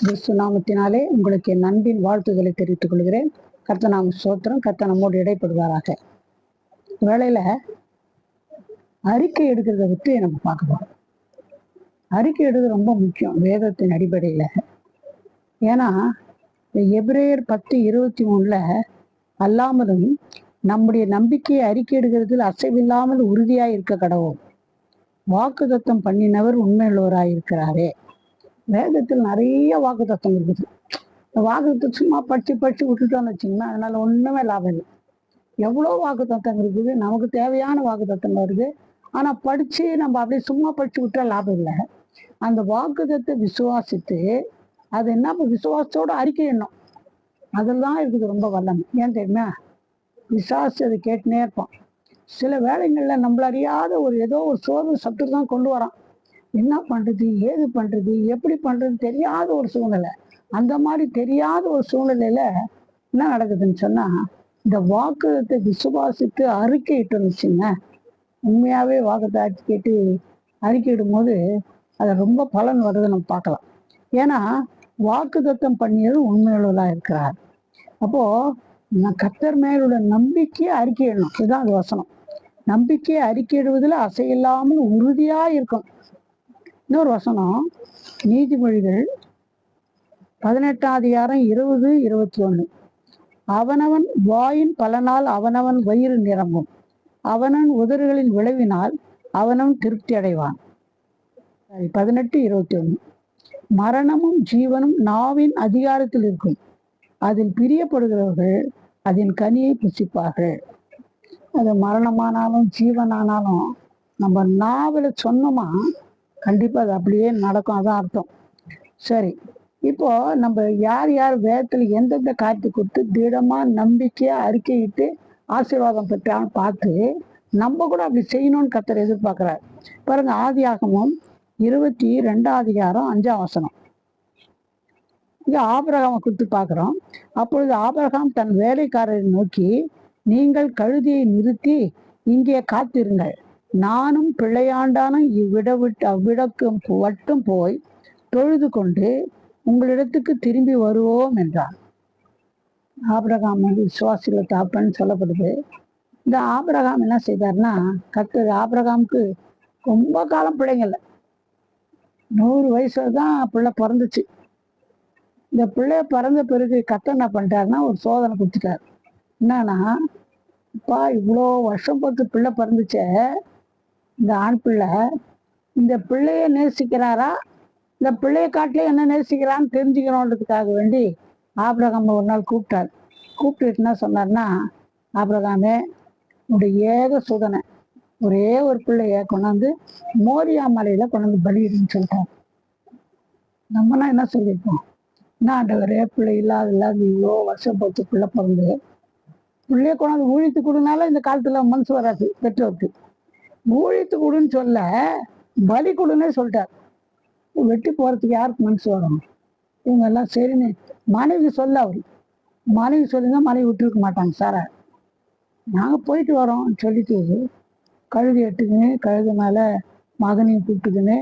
கிறிஸ்து நாமத்தினாலே உங்களுக்கு என் அன்பின் வாழ்த்துக்களை தெரிவித்துக் கொள்கிறேன். கர்த்தநாம சோத்திரம் கர்த்த நம்மோடு இடைப்படுவாராக. வேலையில அறிக்கை எடுக்கிறத பற்றி நம்ம பார்க்க போறோம் அறிக்கை எடுக்கிறது ரொம்ப முக்கியம் வேதத்தின் அடிப்படையில். ஏன்னா எப்ரேயர் பத்து இருபத்தி மூணுல அல்லாமலும் நம்முடைய நம்பிக்கையை அறிக்கை எடுக்கிறதில் அசைவில்லாமல் உறுதியாய் இருக்க கடவுள். வாக்குதத்தம் பண்ணினவர் உண்மையுள்ளவராக இருக்கிறாரே வேதத்தில் நிறைய வாக்குத்தத்தம் இருக்குது. இந்த வாக்குத்தம் சும்மா படிச்சு படிச்சு விட்டுட்டோம்னு வச்சிங்கன்னா அதனால ஒண்ணுமே லாபம் இல்லை. எவ்வளோ வாக்குத்தத்தம் இருக்குது நமக்கு தேவையான வாக்குத்தத்தம் வருது. ஆனா படிச்சு நம்ம அப்படியே சும்மா படிச்சு விட்டா லாபம் இல்லை. அந்த வாக்குத்தத்தை விசுவாசித்து அது என்ன இப்போ விசுவாசத்தோட அறிக்கை எண்ணம். அதில் தான் இருக்குது ரொம்ப வல்லமை. ஏன் தெரியுமா? விசுவாசி அதை கேட்டுனே இருப்பான். சில வேலைகளில் நம்மள அறியாத ஒரு ஏதோ ஒரு சோர்வு சத்து தான் கொண்டு வரான். என்ன பண்றது ஏது பண்றது எப்படி பண்றதுன்னு தெரியாத ஒரு சூழ்நிலை. அந்த மாதிரி தெரியாத ஒரு சூழ்நிலையில என்ன நடக்குதுன்னு சொன்னா இந்த வாக்குத்தை விசுவாசித்து அறிக்கையிட்டு இருந்துச்சுங்க. உண்மையாவே வாக்குத்தை கேட்டு அறிக்கையிடும் போது அது ரொம்ப பலன் வருது நம்ம பார்க்கலாம். ஏன்னா வாக்குதத்தம் பண்ணியது உண்மையுள்ளதாக இருக்கிறார். அப்போ நான் கத்தர் மேலுள்ள நம்பிக்கையை அறிக்கையிடணும். இதுதான் அது வசனம். நம்பிக்கையை அறிக்கையிடுவதில் அசையில்லாமல் உறுதியாக இருக்கும் இன்னொரு வசனம் நீதிமொழிகள் பதினெட்டாம் அதிகாரம் இருபது இருபத்தி ஒண்ணு அவனவன் வாயின் பலனால் அவனவன் வயிறு நிரம்பும். அவனவன் உதறுகளின் விளைவினால் அவனவன் திருப்தி அடைவான். பதினெட்டு இருபத்தி ஒண்ணு மரணமும் ஜீவனும் நாவின் அதிகாரத்தில் இருக்கும். அதில் பிரியப்படுகிறவர்கள் அதன் கனியை புசிப்பார்கள். அது மரணமானாலும் ஜீவனானாலும் நம்ம நாவல சொன்னோமா கண்டிப்பாக அது அப்படியே நடக்கும். அதான் அர்த்தம். சரி. இப்போ நம்ம யார் யார் வேதத்தில் எந்தெந்த காரியத்தை கொடுத்து திடமாக நம்பிக்கையாக அறிக்கையிட்டு ஆசீர்வாதம் பெற்றான்னு பார்த்து நம்ம கூட அப்படி செய்யணும்னு கத்தர் எதிர்பார்க்குறாரு. பாருங்க ஆதியாகமம் இருபத்தி ரெண்டாம் அதிகாரம் அஞ்சாம் வசனம். இங்கே ஆபரகாமை குறித்து பார்க்குறோம். அப்பொழுது ஆபரகாம் தன் வேலைக்காரரை நோக்கி நீங்கள் கழுதியை நிறுத்தி இங்கே காத்திருங்கள். நானும் பிள்ளையாண்டானும் இவ்விட விட்டு அவ்விடக்கும் வட்டும் போய் தொழுது கொண்டு உங்களிடத்துக்கு திரும்பி வருவோம் என்றான் ஆபிரகாம் வந்து விசுவாசில தாப்பன்னு சொல்லப்படுது. இந்த ஆபிரகாம் என்ன செய்தார்னா கத்தர் ஆபிரகாமுக்கு ரொம்ப காலம் பிள்ளைங்கள நூறு வயசுல தான் பிள்ளை பிறந்துச்சு. இந்த பிள்ளைய பிறந்த பிறகு கத்த என்ன பண்ணிட்டாருன்னா ஒரு சோதனை கொடுத்துட்டார். என்னன்னா அப்பா இவ்வளோ வருஷம் பார்த்து பிள்ளை பிறந்துச்சே இந்த ஆண் பிள்ளை இந்த பிள்ளைய நேசிக்கிறாரா? இந்த பிள்ளைய காட்டிலே என்ன நேசிக்கிறான்னு தெரிஞ்சுக்கணுன்றதுக்காக வேண்டி ஆபிரகாம் ஒரு நாள் கூப்பிட்டார். கூப்பிட்டு என்ன சொன்னார்னா ஆபிரகாமே உடைய ஏக சுதனை ஒரே ஒரு பிள்ளைய கொண்டாந்து மோரியா மலையில கொண்டாந்து பலியிடுன்னு சொல்லிட்டார். நம்மனா என்ன சொல்லியிருப்போம்? என்ன ஆண்டவரே பிள்ளை இல்லாத இல்லாத இவ்வளோ வருஷம் போச்சு பிள்ளை பிறந்து. பிள்ளைய கொண்டாந்து ஊழித்து கொடுனால இந்த காலத்துல மனசு வராது பெற்றோருக்கு. ஊழித்து கொடுன்னு சொல்ல பலி கொடுன்னே சொல்லிட்டார். வெட்டி போறதுக்கு யாருக்கு மனசு வரும்? இவங்க எல்லாம் சரின்னு மனைவி சொல்ல அவர். மனைவி சொல்லிதான் மனைவி விட்டுருக்க மாட்டாங்க சாரை. நாங்கள் போயிட்டு வரோம் சொல்லிட்டு கழுதி எடுத்துக்கின்னு கழுது மேலே மகனையும் கூப்பிட்டுக்குன்னு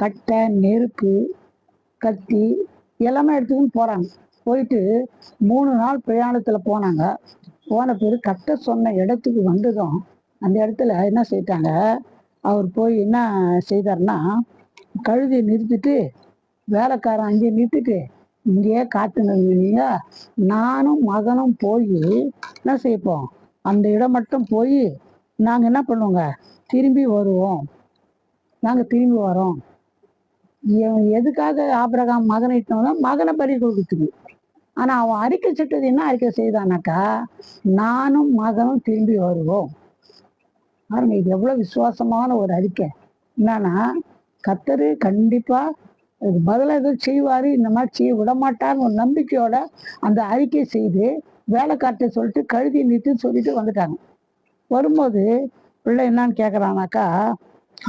கட்டை நெருப்பு கத்தி எல்லாமே எடுத்துக்கின்னு போகிறாங்க போயிட்டு மூணு நாள் பிரயாணத்தில் போனாங்க. போன பிறகு கட்ட சொன்ன இடத்துக்கு வந்ததும் அந்த இடத்துல என்ன செய்யிட்டாங்க? அவர் போய் என்ன செய்தார்னா கழுதியை நிறுத்திட்டு வேலைக்காரன் அங்கேயே நிறுத்திட்டு இங்கேயே காத்துனீங்க நானும் மகனும் போய் என்ன செய்ப்போம்? அந்த இடம் மட்டும் போய் நாங்கள் என்ன பண்ணுவோங்க? திரும்பி வருவோம். நாங்கள் திரும்பி வரோம். எதுக்காக ஆபிரகாம் மகனை இட்டோம்னா மகனை பறி கொடுக்குது. ஆனால் அவன் அறிக்கை சுட்டது என்ன அறிக்கை செய்தானாக்கா நானும் மகனும் திரும்பி வருவோம். பாருங்க இது எவ்வளவு விசுவாசமான ஒரு அறிக்கை. என்னன்னா கத்தரு கண்டிப்பா அதுக்கு பதிலாக எதுவும் செய்வாரு இந்த மாதிரி செய்ய விட மாட்டார்னு ஒரு நம்பிக்கையோட அந்த அறிக்கை செய்து வேலைக்கார்ட்ட சொல்லிட்டு கழுதி நிறுத்தி சொல்லிட்டு வந்துட்டாங்க. வரும்போது பிள்ளை என்னன்னு கேட்குறானாக்கா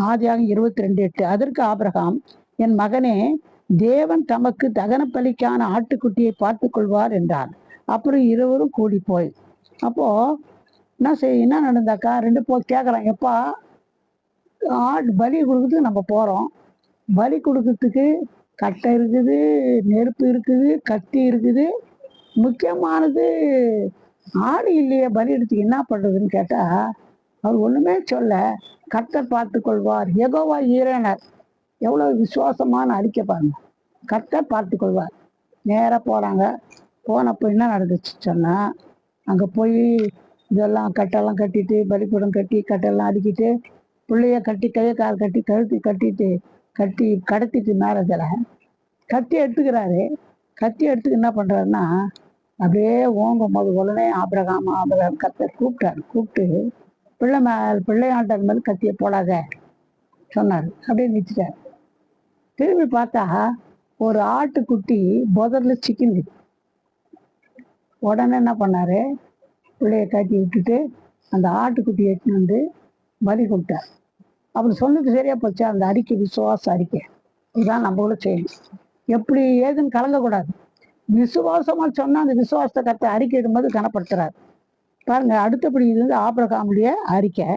ஆதியாகம் இருபத்தி ரெண்டு எட்டு அதற்கு ஆபிரகாம் என் மகனே தேவன் தமக்கு தகன பலிக்கான ஆட்டுக்குட்டியை பார்த்து கொள்வார் என்றார். அப்புறம் இருவரும் கூடி போய் அப்போ என்ன செய் என்ன நடந்தாக்கா? ரெண்டு போ கேட்குறான் எப்பா? ஆடு பலி கொடுக்கறதுக்கு நம்ம போகிறோம் பலி கொடுக்கறதுக்கு கட்டை இருக்குது நெருப்பு இருக்குது கத்தி இருக்குது. முக்கியமானது ஆடு இல்லையே பலி எடுத்து என்ன பண்ணுறதுன்னு கேட்டால் அவர் ஒன்றுமே சொல்ல கர்த்தர் பார்த்து கொள்வார் எகோவா ஈரனர் எவ்வளோ விசுவாசமான அறிக்கை பாருங்க. கர்த்தர் பார்த்து கொள்வார் நேராக போகிறாங்க போனப்போ என்ன நடந்துச்சு சொன்னால் அங்கே போய் இதெல்லாம் கட்டெல்லாம் கட்டிட்டு பலிப்படம் கட்டி கட்டெல்லாம் அடிக்கிட்டு பிள்ளைய கட்டி கையை கால் கட்டி கழுத்து கட்டிட்டு கட்டி கடத்திட்டு மேரதில் கட்டி எடுத்துக்கிறாரு. கத்தி எடுத்துக்கு என்ன பண்ணுறாருன்னா அப்படியே ஓங்கும் போது உடனே ஆபிரகாம் ஆபிரகாம் கத்தர் கூப்பிட்டாரு. கூப்பிட்டு பிள்ளை மேல் பிள்ளையாண்டார் மேல் கத்தியை போடாத சொன்னார். அப்படியே நிச்சிட்டார் திரும்பி பார்த்தா ஒரு ஆட்டுக்குட்டி புதரில் சிக்கிந்து உடனே என்ன பண்ணார்? பிள்ளைய காட்டி விட்டுட்டு அந்த ஆட்டுக்குட்டி எடுத்துன்னு வந்து பலி கொடுத்தார் அப்படி சொன்னது சரியா போச்சு. அந்த அறிக்கை விசுவாச அறிக்கை. இதுதான் நம்மளும் செய்யணும் எப்படி ஏதுன்னு கலங்கக்கூடாது விசுவாசமா சொன்னால் அந்த விசுவாசத்தை கற்று அறிக்கை இடும்போது கனப்படுத்துறாரு. பாருங்க அடுத்தபடி இது வந்து ஆபிரகாமுடைய அறிக்கை.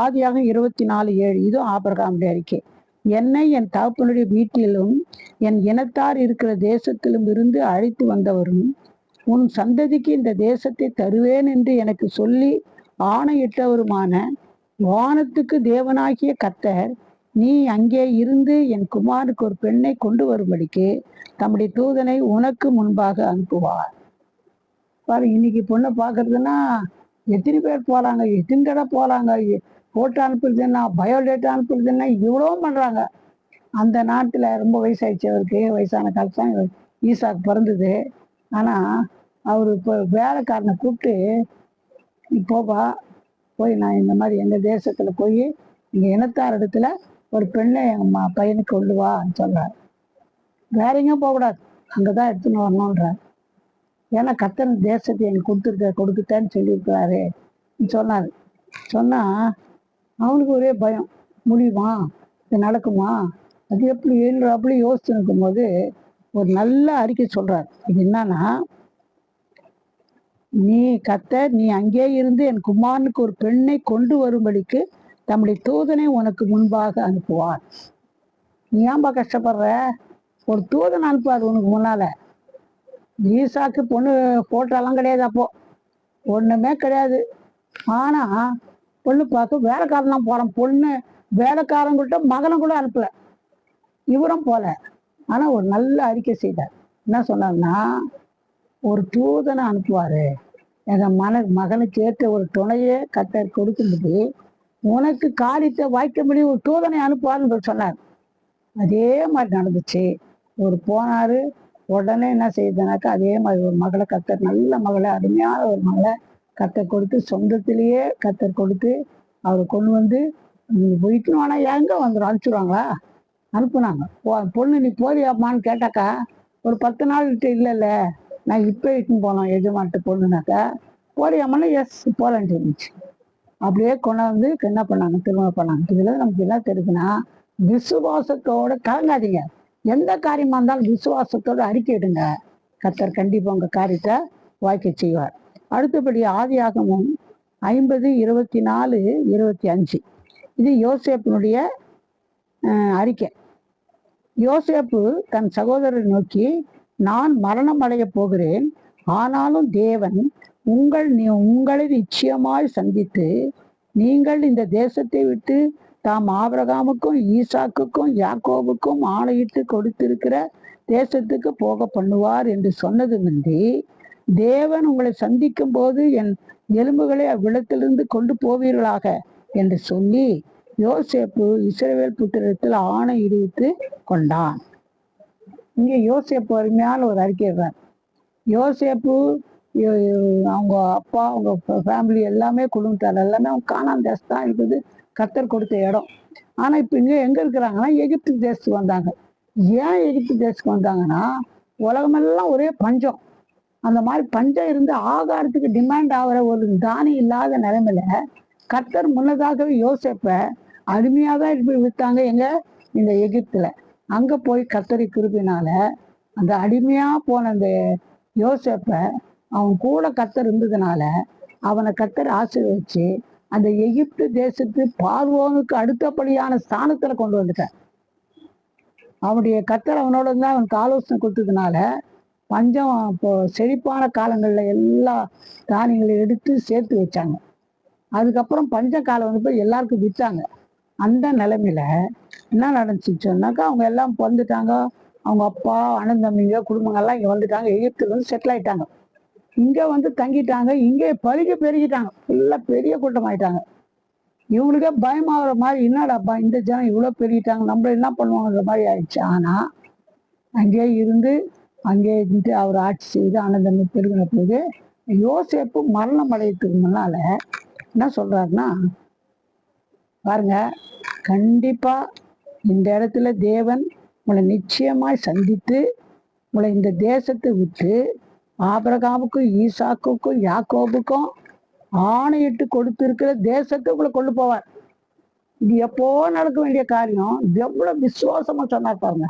ஆதியாக இருபத்தி நாலு ஏழு. இதுவும் ஆபிரகாமுடைய அறிக்கை. என்னை என் தகப்பனுடைய வீட்டிலும் என் இனத்தார் இருக்கிற தேசத்திலும் இருந்து அழைத்து வந்தவரும் உன் சந்ததிக்கு இந்த தேசத்தை தருவேன் என்று எனக்கு சொல்லி ஆணையிட்டவருமான வானத்துக்கு தேவனாகிய கத்தர் நீ அங்கே இருந்து என் குமாருக்கு ஒரு பெண்ணை கொண்டு வரும்படிக்கு தம்முடைய தூதனை உனக்கு முன்பாக அனுப்புவார். பாரு இன்னைக்கு பொண்ணை பார்க்கறதுன்னா எத்தனை பேர் போகிறாங்க எத்தனை தடவை போகிறாங்க போட்டோ அனுப்புறதுன்னா பயோடேட்டா அனுப்புறதுன்னா இவ்வளோ பண்ணுறாங்க அந்த நாட்டில் ரொம்ப வயசாயிடுச்சு அவருக்கு வயசான காலத்து தான் ஈசாக்கு பிறந்தது. ஆனா அவர் இப்போ வேலைக்காரனை கூப்பிட்டு நீ போப்பா போய் நான் இந்த மாதிரி எங்கள் தேசத்தில் போய் இங்கே இனத்தார் இடத்துல ஒரு பெண்ணை எங்கள் பையனுக்கு கொண்டு வான்னு வேற எங்கேயும் போகக்கூடாது. அங்கே தான் எடுத்துன்னு வரணுன்றார் ஏன்னா கத்தன் தேசத்தை எனக்கு கொடுத்துருக்க கொடுக்குத்தேன்னு சொல்லியிருக்கிறாரு சொன்னார். சொன்னால் அவனுக்கு ஒரே பயம். முடியுமா? இது நடக்குமா? அது எப்படி? என்று யோசிச்சு இருக்கும்போது ஒரு நல்ல அறிக்கை சொல்றார். இது என்னன்னா நீ கத்த நீ அங்கே இருந்து என் குமாரனுக்கு ஒரு பெண்ணை கொண்டு வரும்படிக்கு தம்முடைய தூதனை உனக்கு முன்பாக அனுப்புவார். நீ ஏன்பா கஷ்டப்படுற? ஒரு தூதன் அனுப்புவார் உனக்கு முன்னால. ஈசாக்கு பொண்ணு போட்டாலாம் கிடையாது அப்போ. ஒண்ணுமே கிடையாது. ஆனா பொண்ணு பார்க்க வேலைக்காரன் தான் போறான். பொண்ணு வேலைக்காரங்கிட்ட மகனை கூட அனுப்பல. இவரும் போல. ஆனா ஒரு நல்ல அறிக்கை செய்தார். என்ன சொன்னார்னா ஒரு தூதனை அனுப்புவாரு. எங்க மன மகனுக்கு ஏற்ற ஒரு துணையை கட்டர் கொடுக்கும்போது உனக்கு காரியத்தை வாய்க்கும்படி ஒரு தூதனை அனுப்புவார்னு சொன்னார். அதே மாதிரி நடந்துச்சு. ஒரு போனாரு. உடனே என்ன செய்யுதுனாக்கா அதே மாதிரி ஒரு மகளை கத்தர் நல்ல மகளை அருமையான ஒரு மகளை கத்தர் கொடுத்து சொந்தத்திலேயே கத்தர் கொடுத்து அவரை கொண்டு வந்து வீட்டுன்னு ஆனால் எங்க வந்துடும் அனுப்பிச்சிடுவாங்களா அனுப்புனாங்க. போ- பொண்ணு நீ போறியாமான்னு கேட்டாக்கா ஒரு பத்து நாள் இல்லை இல்லைல்ல நான் இப்போ இட்டுன்னு போனோம் எஜமான்ட்டு பொண்ணுனாக்கா போறியாமன்னா எஸ் போலன்ட்டு இருந்துச்சு. அப்படியே கொண்டாந்து என்ன பண்ணாங்க திருமணம் பண்ணாங்க. இதில் நமக்கு என்ன தெரியுதுன்னா விசுவாசத்தோட கலங்காதீங்க. எந்த காரியமாக இருந்தாலும் விசுவாசத்தோட அறிக்கையிடுங்க கத்தர் கண்டிப்பாக உங்கள் காரியத்தை வாய்க்க செய்வார். அடுத்தபடி ஆதியாகமும் ஐம்பது இருபத்தி நாலு இருபத்தி அஞ்சு. இது யோசேப்பினுடைய அறிக்கை. யோசேப்பு தன் சகோதரரை நோக்கி நான் மரணம் அடையப் போகிறேன். ஆனாலும் தேவன் உங்கள் நீ- உங்களை நிச்சயமாய் சந்தித்து நீங்கள் இந்த தேசத்தை விட்டு தாம் ஆபிரகாமுக்கும் ஈசாக்குக்கும் யாக்கோவுக்கும் ஆணையிட்டு கொடுத்திருக்கிற தேசத்துக்கு போக பண்ணுவார் என்று சொன்னது சொன்னதுமின்றி தேவன் உங்களை சந்திக்கும் போது என் எலும்புகளை அவ்விடத்திலிருந்து கொண்டு போவீர்களாக என்று சொல்லி யோசேப்பு இஸ்ரவேல் புத்திரத்தில் ஆணை இடித்து கொண்டான். இங்கே யோசேப்பு அருமையான ஒரு அறிக்கைறார் யோசேப்பு அவங்க அப்பா அவங்க ஃபேமிலி எல்லாமே குடும்பத்தார் எல்லாமே அவங்க காணாம் தேசம் தான் இருக்குது. கத்தர் கொடுத்த இடம். ஆனால் இப்போ இங்கே எங்கே இருக்கிறாங்கன்னா எகிப்து தேசத்துக்கு வந்தாங்க. ஏன் எகிப்து தேசத்துக்கு வந்தாங்கன்னா உலகமெல்லாம் ஒரே பஞ்சம். அந்த மாதிரி பஞ்சம் இருந்து ஆகாரத்துக்கு டிமாண்ட் ஆகிற ஒரு தானி இல்லாத நிலைமையில கத்தர் முன்னதாகவே யோசேப்ப அருமையாக தான் இப்படி விட்டாங்க எங்க? இந்த எகிப்துல. அங்க போய் கத்தரி கிருபினால அந்த அடிமையா போன அந்த யோசப்பை அவன் கூட கத்தர் இருந்ததுனால அவனை கத்தர் ஆசீர்வதிச்சு அந்த எகிப்து தேசத்து பார்வோனுக்கு அடுத்தபடியான ஸ்தானத்துல கொண்டு வந்துட்டான் அவனுடைய கத்தர் அவனோட தான் அவனுக்கு ஆலோசனை கொடுத்ததுனால பஞ்சம் இப்போ செழிப்பான காலங்களில் எல்லா தானியங்களையும் எடுத்து சேர்த்து வச்சாங்க. அதுக்கப்புறம் பஞ்ச காலம் வந்து போய் எல்லாருக்கும் விற்றாங்க அந்த நிலைமையில என்ன நடந்துச்சுன்னு சொன்னாக்கா அவங்க எல்லாம் பிறந்துட்டாங்க. அவங்க அப்பா அண்ணன் தம்பிங்க குடும்பங்கள்லாம் இங்கே வந்துட்டாங்க. எகிப்துல வந்து செட்டில் ஆயிட்டாங்க. இங்கே வந்து தங்கிட்டாங்க. இங்கே பருகி பெருகிட்டாங்க. ஃபுல்லாக பெரிய கூட்டம் ஆயிட்டாங்க. இவங்களுக்கே பயமாகிற மாதிரி என்னடாப்பா இந்த ஜனம் இவ்வளோ பெருகிட்டாங்க. நம்மள என்ன பண்ணுவாங்கன்ற மாதிரி ஆயிடுச்சு. ஆனால் அங்கேயே இருந்து அங்கேயே இருந்து அவர் ஆட்சி செய்து ஆனந்தம் பெருகின போது யோசேப்பு மரணம் அடையத்துக்கு முன்னால என்ன சொல்றாருன்னா பாருங்க கண்டிப்பா இந்த இடத்துல தேவன் உங்களை நிச்சயமாய் சந்தித்து உங்களை இந்த தேசத்தை விட்டு ஆபிரகாமுக்கும் ஈசாக்குக்கும் யாக்கோபுக்கும் ஆணையிட்டு கொடுத்துருக்கிற தேசத்தை உங்களை கொண்டு போவார். இது எப்போ நடக்க வேண்டிய காரியம்? எவ்வளோ எவ்வளவு விசுவாசமா சொன்னார் பாருங்க.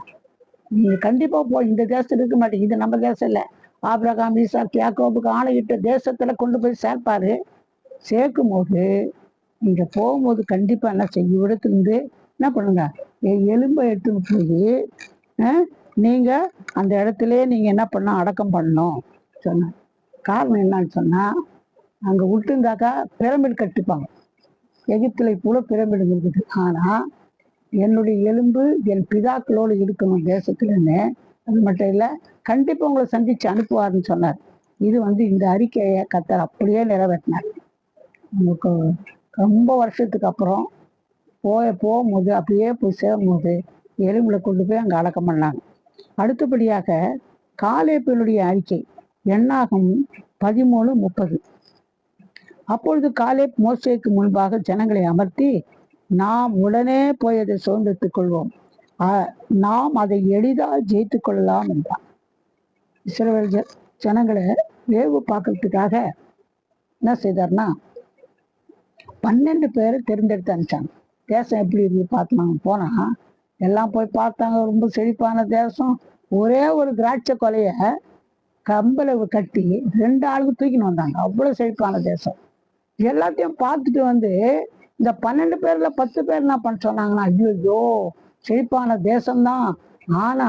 நீங்க கண்டிப்பா போ இந்த தேசத்துல இருக்க மாட்டீங்க. இது நம்ம தேசம் இல்ல. ஆபிரகாம் ஈசாக் யாக்கோபுக்கு ஆணையிட்ட தேசத்துல கொண்டு போய் சேர்ப்பாரு. சேர்க்கும் போது நீங்க போகும்போது கண்டிப்பா என்ன செய்யும் இடத்துலேருந்து என்ன பண்ணுங்க? எலும்பை எடுத்துன்னு போய் அஹ், நீங்க அந்த இடத்துல நீங்க என்ன பண்ண அடக்கம் பண்ணணும். சொன்னார் காரணம் என்னன்னு சொன்னா அங்க விட்டுருந்தாக்கா பிரமிடு கட்டிப்பாங்க. எகிப்துல கூட பிரமிடு இருக்குது. ஆனா என்னுடைய எலும்பு என் பிதாக்களோடு இருக்கணும் தேசத்துலன்னு அது மட்டும் இல்லை கண்டிப்பாக உங்களை சந்திச்சு அனுப்புவார்னு சொன்னார். இது வந்து இந்த அறிக்கையை கத்தர் அப்படியே நிறைவேற்றினார். உங்களுக்கு ரொம்ப வருஷத்துக்கு அப்புறம் போய் போகும்போது அப்படியே போய் சேரும்போது எலும்புல கொண்டு போய் அங்கே அடக்கம் பண்ணாங்க. அடுத்தபடியாக காலேப்பினுடைய அறிக்கை எண்ணாகும் பதிமூணு முப்பது. அப்பொழுது காலேப் மோசேக்கு முன்பாக ஜனங்களை அமர்த்தி நாம் உடனே போய் அதை சுதந்திரத்துக் கொள்வோம். ஆ- நாம் அதை எளிதாக ஜெயித்து கொள்ளலாம் என்றான். இஸ்ரவேல் ஜனங்களை வேவு பார்க்கறதுக்காக என்ன செய்தார்னா பன்னெண்டு பேரை தேர்ந்தெடுத்து அனுப்பிச்சாங்க. தேசம் எப்படி இருக்கு பார்த்தாங்க போனா எல்லாம் போய் பார்த்தாங்க. ரொம்ப செழிப்பான தேசம். ஒரே ஒரு திராட்சை கொலைய கம்பல கட்டி ரெண்டு ஆளுக்கு தூக்கின்னு வந்தாங்க. அவ்வளோ செழிப்பான தேசம். எல்லாத்தையும் பார்த்துட்டு வந்து இந்த பன்னெண்டு பேர்ல பத்து பேர் என்ன பண்ண சொன்னாங்கன்னா ஐயோ செழிப்பான தேசம்தான். ஆனா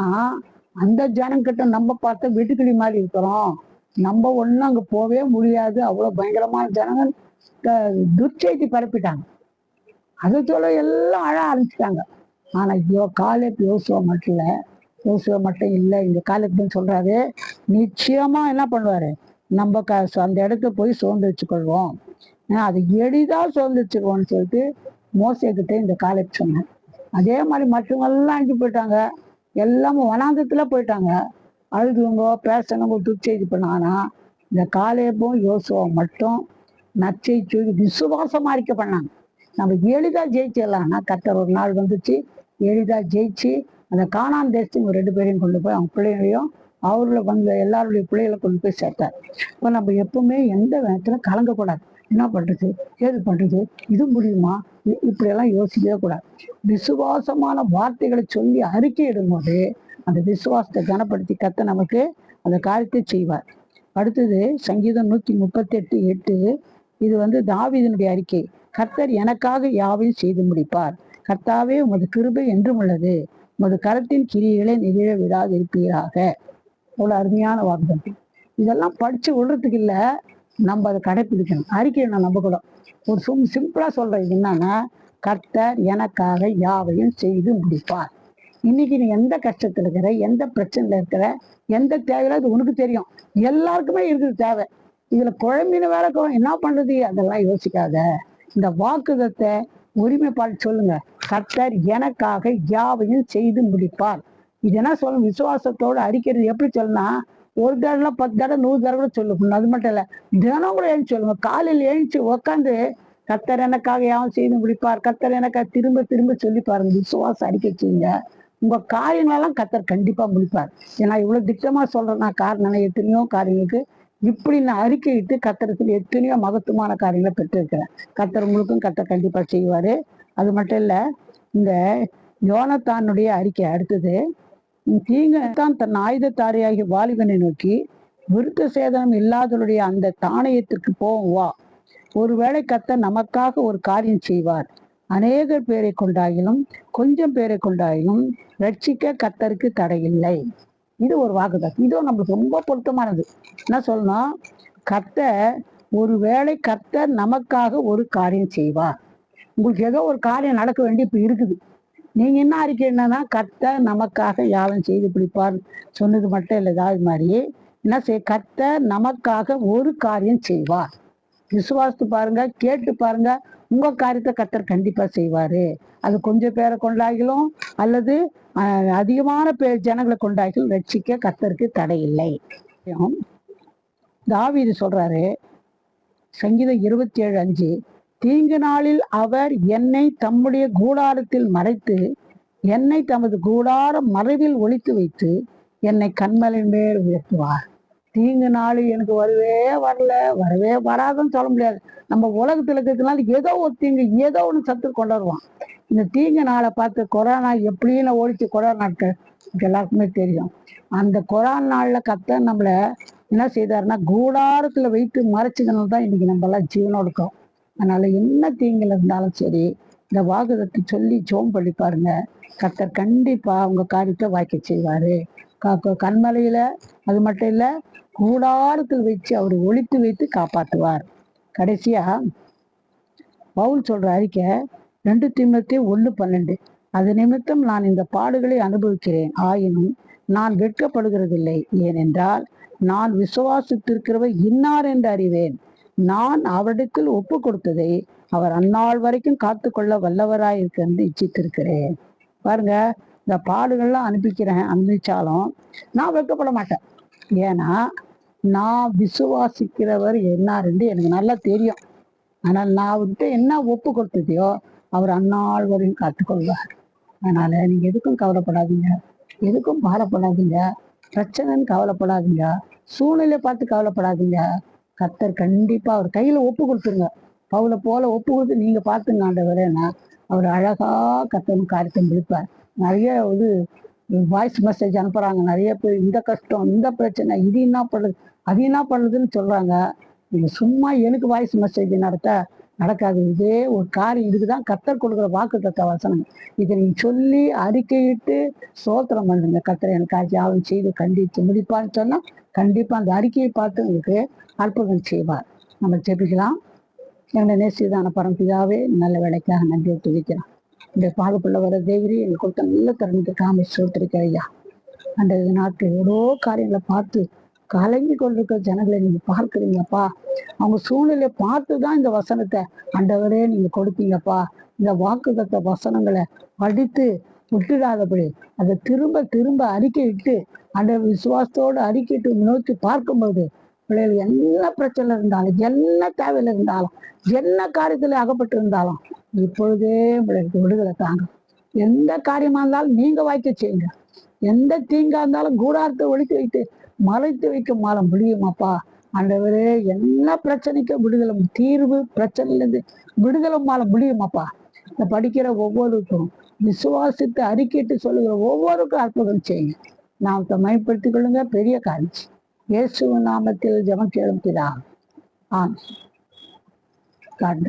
அந்த ஜனங்கிட்ட நம்ம பார்த்த வீட்டுக்கிளி மாதிரி இருக்கிறோம். நம்ம ஒன்றும் அங்கே போகவே முடியாது. அவ்வளோ பயங்கரமான ஜனங்கள். துர்ச்செய்தி பரப்பிட்டாங்க. அதை சொல்ல எல்லாம் அழ ஆரம்பிச்சிட்டாங்க. ஆனால் ஐயோ காலேப் யோசுவ மட்டும் இல்லை. யோசுவா மட்டும் இல்லை இந்த காலேப்னு சொல்கிறாரு நிச்சயமாக என்ன பண்ணுவார்? நம்ம க அந்த இடத்த போய் சோர்ந்து வச்சுக்கொள்வோம். ஆஹ் அது சோர்ந்து வச்சுக்குவோம்னு சொல்லிட்டு மோசக்கிட்ட இந்த காலேப் சொன்னேன் அதே மாதிரி மற்றவங்கெல்லாம் அஞ்சு போயிட்டாங்க. எல்லாமே வனாந்தத்தில் போயிட்டாங்க. அழுதுவங்க பேசணுங்க துர்ச்செய்தி பண்ணானா இந்த காலேப்பும் யோசுவோம் மட்டும் நச்சை சொல்லி விசுவாசமா இருக்க பண்ணாங்க நம்ம எளிதா ஜெயிச்சிடலாம்னா கத்தர் ஒரு நாள் வந்துச்சு எளிதா ஜெயிச்சு அந்த காணான் தேசத்துக்கு ரெண்டு பேரையும் கொண்டு போய் அவங்க பிள்ளைகளையும் அவர்களை வந்து எல்லாருடைய பிள்ளைகளை கொண்டு போய் சேர்த்தார். இப்போ நம்ம எப்பவுமே எந்த விதத்துல கலங்கக்கூடாது. என்ன பண்றது? ஏது பண்றது? இது முடியுமா? இப்படி இப்படியெல்லாம் யோசிக்கவே கூடாது. விசுவாசமான வார்த்தைகளை சொல்லி அறிக்கை இடும்போது அந்த விசுவாசத்தை கனப்படுத்தி கத்த நமக்கு அந்த காரியத்தை செய்வார். அடுத்தது சங்கீதம் நூத்தி முப்பத்தி எட்டு எட்டு இது வந்து தாவிதனுடைய அறிக்கை. கர்த்தர் எனக்காக யாவையும் செய்து முடிப்பார். கர்த்தாவே உமது கிருபை என்றும் உள்ளது. உமது கரத்தின் கிரிகளை நிகழ விடாதிருப்பீராக. அவ்வளவு அருமையான வார்த்தை இதெல்லாம் படிச்சு விடுறதுக்கு இல்ல நம்ம அதை கடைப்பிடிக்கணும். அறிக்கையை நான் நம்பக்கூடும் ஒரு சும் சிம்பிளா சொல்றது என்னன்னா கர்த்தர் எனக்காக யாவையும் செய்து முடிப்பார். இன்னைக்கு நீ எந்த கஷ்டத்துல இருக்கிற எந்த பிரச்சனையில இருக்கிற எந்த தேவையில அது உனக்கு தெரியும். எல்லாருக்குமே இருக்குது தேவை. இதுல குழம்பின வேற என்ன பண்றது? அதெல்லாம் யோசிக்காத. இந்த வாக்குதத்தை உரிமைப்பாடு சொல்லுங்க. கர்த்தர் எனக்காக யாவையும் செய்து முடிப்பார். இது என்ன சொல்லணும் விசுவாசத்தோடு அடிக்கிறது எப்படி சொல்லணும்னா ஒரு தடவை பத்து தடவை நூறு தடவை கூட சொல்லணும் அது மட்டும் இல்லை தினம் கூட எழுந்து சொல்லுங்க. காலையில் எழுந்துச்சு உட்காந்து கத்தர் எனக்காக யாவும் செய்து முடிப்பார். கத்தர் எனக்காக திரும்ப திரும்ப சொல்லி பாருங்க. விசுவாசம் அறிக்கை செய்யுங்க உங்க காரியங்களெல்லாம் கத்தர் கண்டிப்பா முடிப்பார். ஏன்னா இவ்வளவு திட்டமா சொல்றேன்னா காரணம். எத்தனையோ காரியங்களுக்கு இப்படி நான் அறிக்கையிட்டு கத்தரத்தில் எத்தனையோ மகத்துவமான காரியங்களை பெற்றிருக்கிறேன். கத்தர் உங்களுக்கும் கத்தர் கண்டிப்பா செய்வாரு. அது மட்டும் இல்ல இந்த யோனத்தானுடைய அறிக்கை அடுத்தது தீங்க தான் தன் ஆயுதத்தாரியாகி வாலிபனை நோக்கி விருத்த சேதனம் இல்லாதவருடைய அந்த தானயத்திற்கு போவோம் வா. ஒருவேளை கத்த நமக்காக ஒரு காரியம் செய்வார். அநேக பேரை கொண்டாயிலும் கொஞ்சம் பேரை கொண்டாயிலும் ரட்சிக்க கத்தருக்கு தடையில்லை. இது ஒரு வாக்குதான். இதுவும் நம்மளுக்கு ரொம்ப பொருத்தமானது. என்ன சொல்லணும் கர்த்தர் ஒருவேளை கர்த்தர் நமக்காக ஒரு காரியம் செய்வார். உங்களுக்கு ஏதோ ஒரு காரியம் நடக்க வேண்டி இப்போ இருக்குது. நீங்கள் என்ன அறிக்கை என்னன்னா கர்த்தர் நமக்காக யாவன் செய்து பிடிப்பார் சொன்னது மட்டும் இல்லை ஏதாவது மாதிரி. என்ன செய்ய கர்த்தர் நமக்காக ஒரு காரியம் செய்வார். விசுவாசித்து பாருங்க கேட்டு பாருங்க உங்கள் காரியத்தை கர்த்தர் கண்டிப்பாக செய்வார். அது கொஞ்சம் பேரை கொண்டாகிலும் அல்லது அதிகமான பேர் ஜனங்களை கொண்டாகிலும் ரட்சிக்க கத்தருக்கு தடை இல்லை. தாவீது சொல்றாரு சங்கீதம் இருபத்தி ஏழு அஞ்சு தீங்கு நாளில் அவர் என்னை தம்முடைய கூடாரத்தில் மறைத்து என்னை தமது கூடார மறைவில் ஒழித்து வைத்து என்னை கண்மலின் மேல் உயர்த்துவார். தீங்கு நாள் எனக்கு வரவே வரல வரவே வராதுன்னு சொல்ல முடியாது. நம்ம உலகத்துல இருக்கிறதுனால ஏதோ ஒரு தீங்கு ஏதோ ஒன்று சத்து கொண்டு வருவான். இந்த தீங்க நாளை பார்த்து கொரோனா எப்படின்னு ஓடிச்சு கொரோனா நாட்கள்? எல்லாருக்குமே தெரியும். அந்த கொரோனா நாள்ல கத்த நம்மள என்ன செய்தாருன்னா கூடாரத்துல வைத்து மறைச்சதுனால தான் இன்னைக்கு நம்ம எல்லாம் ஜீவனோடு இருக்கோம். அதனால என்ன தீங்குல இருந்தாலும் சரி இந்த வாக்குதத்தை சொல்லி ஜோம் பண்ணி பாருங்க. கத்தர் கண்டிப்பா அவங்க காரியத்தை வாய்க்க செய்வாரு. க- கண்மலையில அது மட்டும் இல்ல கூடாரத்தில் வச்சு அவர் ஒழித்து வைத்து காப்பாற்றுவார் கடைசியா பவுல் சொல்ற அறிக்கை ரெண்டு திமுத்தி ஒன்று பன்னெண்டு. அது நிமித்தம் நான் இந்த பாடுகளை அனுபவிக்கிறேன். ஆயினும் நான் வெட்கப்படுகிறதில்லை. ஏனென்றால் நான் விசுவாசித்திருக்கிறவர் இன்னார் என்று அறிவேன். நான் அவரிடத்தில் ஒப்பு கொடுத்ததை அவர் அந்நாள் வரைக்கும் காத்துக்கொள்ள வல்லவராயிருக்க இச்சித்திருக்கிறேன். பாருங்க இந்த பாடுகள்லாம் அனுப்பிக்கிறேன் அனுப்பிச்சாலும் நான் வெட்கப்பட மாட்டேன். ஏன்னா நான் விசுவாசிக்கிறவர் என்னார் என்று எனக்கு நல்லா தெரியும். ஆனால் நான் அவர்கிட்ட என்ன ஒப்பு கொடுத்ததையோ அவர் அந்நாள் வரையும் காத்துக்கொள்வார். அதனால நீங்க எதுக்கும் கவலைப்படாதீங்க. எதுக்கும் பாரப்படாதீங்க. பிரச்சனைன்னு கவலைப்படாதீங்க. சூழ்நிலை பார்த்து கவலைப்படாதீங்க. கத்தர் கண்டிப்பா அவர் கையில ஒப்பு கொடுத்துருங்க. பவுலை போல ஒப்பு கொடுத்து நீங்க பார்த்துங்க ஆண்டவரேன்னா அவர் அழகா கர்த்தன் காரியத்தை முடிப்பார். நிறைய இது வாய்ஸ் மெசேஜ் அனுப்புறாங்க. நிறைய பேர் இந்த கஷ்டம் இந்த பிரச்சனை இது என்ன பண்ணுது அது என்ன பண்ணுதுன்னு சொல்றாங்க. நீங்க சும்மா எனக்கு வாய்ஸ் மெசேஜ் நடத்த நடக்காது. இதே ஒரு காரியம் இதுக்குதான் கத்தர் கொடுக்குற வாக்கு தத்த வசனம். இதை நீங்கள் சொல்லி அறிக்கையிட்டு சோத்திரம் பண்ணுங்க. கத்தர் எனக்கு ஆஜாவும் செய்து கண்டித்து முடிப்பான்னு சொன்னா கண்டிப்பா அந்த அறிக்கையை பார்த்து உங்களுக்கு அற்புதம் செய்வார். நம்ம ஜெபிக்கலாம். என்னுடைய நேசிதான பரம்பிதாவே நல்ல வேலைக்காக நன்றி துதிக்கிறோம் இந்த பாடுபுள்ள வர தேவரி எங்களுக்கு கொடுத்த நல்ல திறனுக்கு காமி சோத்திருக்கிற அந்த நாட்கள் எவ்வளோ காரியங்களை பார்த்து கலங்கி கொண்டிருக்கிற ஜனங்களை நீங்க பார்க்குறீங்கப்பா. அவங்க சூழ்நிலையை பார்த்து தான் இந்த வசனத்தை அண்டவரே நீங்க கொடுத்தீங்கப்பா. இந்த வாக்குதத்த வசனங்களை படித்து விட்டுடாதபடி அதை திரும்ப திரும்ப அறிக்கையிட்டு அந்த விசுவாசத்தோடு அறிக்கையிட்டு நோக்கி பார்க்கும்போது பிள்ளைகள் என்ன பிரச்சனை இருந்தாலும் என்ன தேவையில் இருந்தாலும் என்ன காரியத்துல அகப்பட்டு இருந்தாலும் இப்பொழுதே பிள்ளைகளுக்கு விடுதலை தாங்க. எந்த காரியமா இருந்தாலும் நீங்க வாய்க்க செய்யுங்க. எந்த தீங்கா இருந்தாலும் கூடாரத்தை ஒழித்து வைத்து மறைத்து வைக்க மாற முடியுமாப்பா ஆண்டவரே என்ன பிரச்சனைக்கும் விடுதலை தீர்வு பிரச்சனையிலேருந்து விடுதலை மால முடியுமாப்பா இந்த படிக்கிற ஒவ்வொருக்கும் விசுவாசித்து அறிக்கைட்டு சொல்லுகிற ஒவ்வொருக்கும் அற்புதம் செய்யுங்க. நாம் மயப்படுத்திக் கொள்ளுங்க பெரிய காரியம். இயேசு நாமத்தில் ஜெபம் கேளும் பிதா. ஆம் காட்